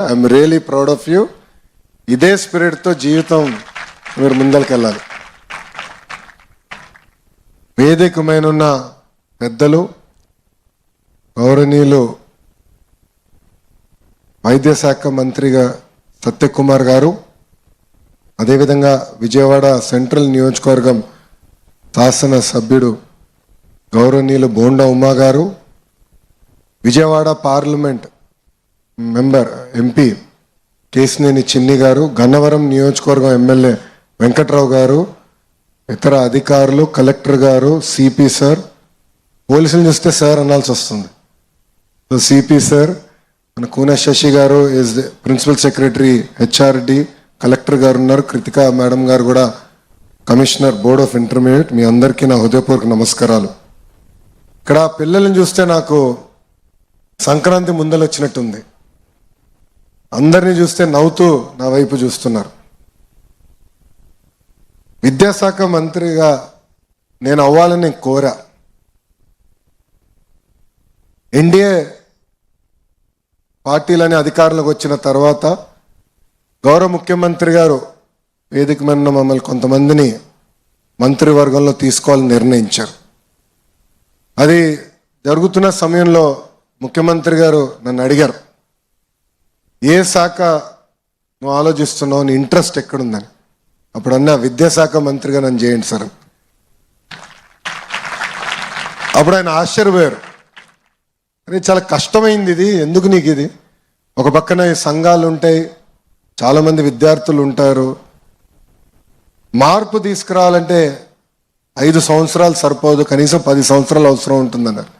I'm really proud of you ఇదే స్పిరిట్తో జీవితం మీరు ముందరికెళ్ళాలి. వేదికమైన పెద్దలు గౌరవనీయులు వైద్య శాఖ మంత్రిగా సత్యకుమార్ గారు అదేవిధంగా విజయవాడ సెంట్రల్ నియోజకవర్గం శాసన సభ్యుడు గౌరవనీయులు బోండా ఉమా గారు Vijayawada parliament member MP Kesineni Chinni గారు గన్నవరం నియోజకవర్గం ఎమ్మెల్యే వెంకట్రావు గారు ఇతర అధికారులు కలెక్టర్ గారు సిపి సార్ పోలీసులు చూస్తే సార్ అనాల్సి వస్తుంది. సో సిపి సార్ మన కూన శశి గారు is principal secretary HRD collector గారు ఉన్నారు. కృతిక మేడం గారు కూడా కమిషనర్ బోర్డ్ ఆఫ్ ఇంటర్మీడియట్ మీ అందరికీ నా హృదయపూర్వక నమస్కారాలు. ఇక్కడ పిల్లల్ని చూస్తే నాకు సంక్రాంతి ముందలొచ్చినట్టుంది. అందరినీ చూస్తే నవ్వుతూ నా వైపు చూస్తున్నారు. విద్యాశాఖ మంత్రిగా నేను అవ్వాలని కోరా. ఎన్డీఏ పార్టీలని అధికారంలోకి వచ్చిన తర్వాత గౌరవ ముఖ్యమంత్రి గారు వేదిక మీద మమ్మల్ని కొంతమందిని మంత్రివర్గంలో తీసుకోవాలని నిర్ణయించారు. అది జరుగుతున్న సమయంలో ముఖ్యమంత్రి గారు నన్ను అడిగారు. ఏ శాఖ నువ్వు ఆలోచిస్తున్నావు? నీ ఇంట్రెస్ట్ ఎక్కడుందని. అప్పుడు అన్న విద్యాశాఖ మంత్రిగా నన్ను చేయండి సార్. అప్పుడు ఆయన ఆశ్చర్యపోయారు. అరే చాలా కష్టమైంది ఇది. ఎందుకు నీకు ఇది? ఒక పక్కన సంఘాలు ఉంటాయి. చాలామంది విద్యార్థులు ఉంటారు. మార్పు తీసుకురావాలంటే ఐదు సంవత్సరాలు సరిపోదు. కనీసం పది సంవత్సరాలు అవసరం ఉంటుందన్నారు.